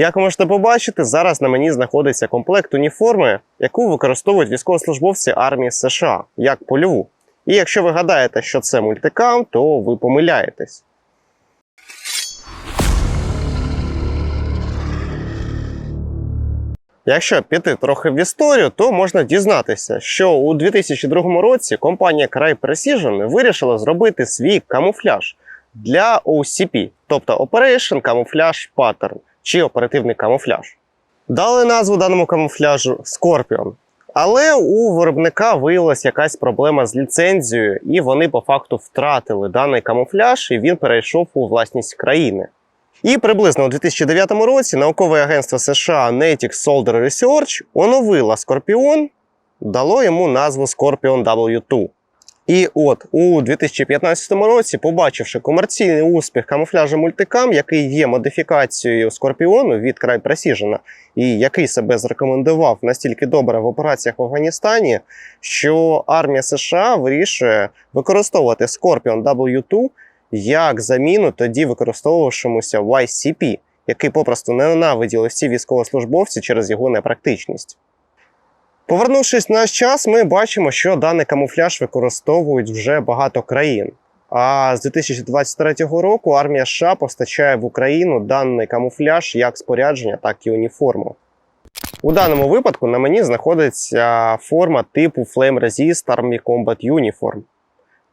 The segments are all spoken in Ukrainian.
Як можете побачити, зараз на мені знаходиться комплект уніформи, яку використовують військовослужбовці армії США як польову. І якщо ви гадаєте, що це мультикам, то ви помиляєтесь. Якщо піти трохи в історію, то можна дізнатися, що у 2002 році компанія Cry Precision вирішила зробити свій камуфляж для OCP, тобто Operation Camouflage Pattern чи оперативний камуфляж. Дали назву даному камуфляжу Scorpion. Але у виробника виявилася якась проблема з ліцензією, і вони по факту втратили даний камуфляж, і він перейшов у власність країни. І приблизно у 2009 році наукове агентство США Natick Soldier Research оновило Scorpion, дало йому назву Scorpion W2. І от у 2015 році, побачивши комерційний успіх камуфляжу мультикам, який є модифікацією Скорпіону від Край Precision, і який себе зарекомендував настільки добре в операціях в Афганістані, що армія США вирішує використовувати Scorpion W2 як заміну тоді використовувавшомуся YCP, який попросту ненавиділи всі військовослужбовці через його непрактичність. Повернувшись в наш час, ми бачимо, що даний камуфляж використовують вже багато країн. А з 2023 року армія США постачає в Україну даний камуфляж як спорядження, так і уніформу. У даному випадку на мені знаходиться форма типу Flame Resist Army Combat Uniform,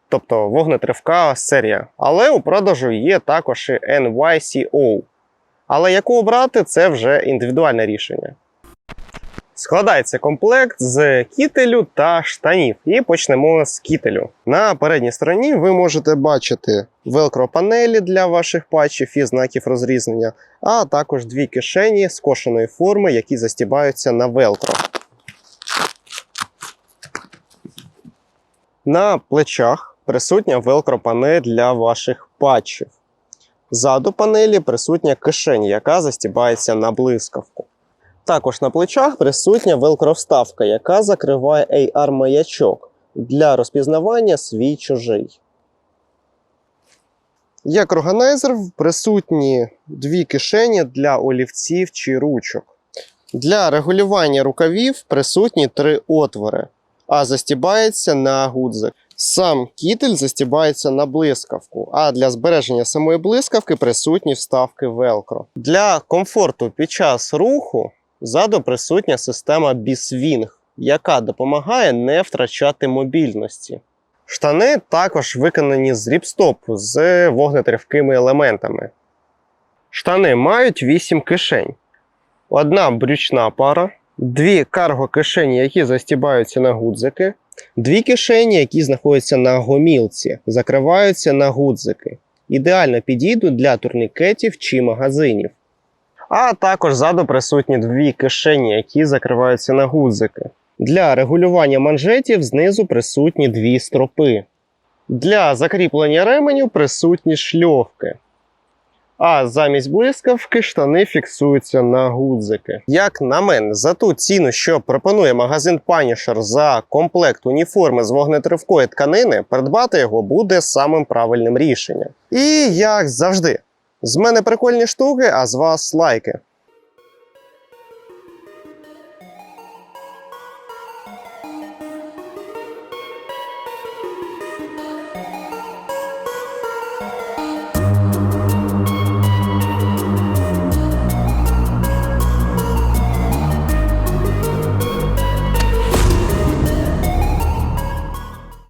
тобто вогнетривка серія. Але у продажу є також і NYCO. Але яку обрати, це вже індивідуальне рішення. Складається комплект з кітелю та штанів. І почнемо з кітелю. На передній стороні ви можете бачити велкро панелі для ваших патчів і знаків розрізнення, а також дві кишені скошеної форми, які застібаються на велкро. На плечах присутня велкро панель для ваших патчів. Ззаду панелі присутня кишень, яка застібається на блискавку. Також на плечах присутня велкро-вставка, яка закриває AR-маячок для розпізнавання свій чужий. Як органайзер присутні дві кишені для олівців чи ручок. Для регулювання рукавів присутні три отвори, а застібається на гудзик. Сам кітель застібається на блискавку, а для збереження самої блискавки присутні вставки велкро. Для комфорту під час руху Ззаду присутня система B-Swing, яка допомагає не втрачати мобільності. Штани також виконані з ріпстопу з вогнетривкими елементами. Штани мають 8 кишень. Одна брючна пара, дві карго-кишені, які застібаються на гудзики, дві кишені, які знаходяться на гомілці, закриваються на гудзики. Ідеально підійдуть для турнікетів чи магазинів. А також ззаду присутні дві кишені, які закриваються на гудзики. Для регулювання манжетів знизу присутні дві стропи. Для закріплення ременю присутні шльовки. А замість блискавки штани фіксуються на гудзики. Як на мене, за ту ціну, що пропонує магазин Punisher за комплект уніформи з вогнетривкої тканини, придбати його буде самим правильним рішенням. І як завжди, з мене прикольні штуки, а з вас лайки.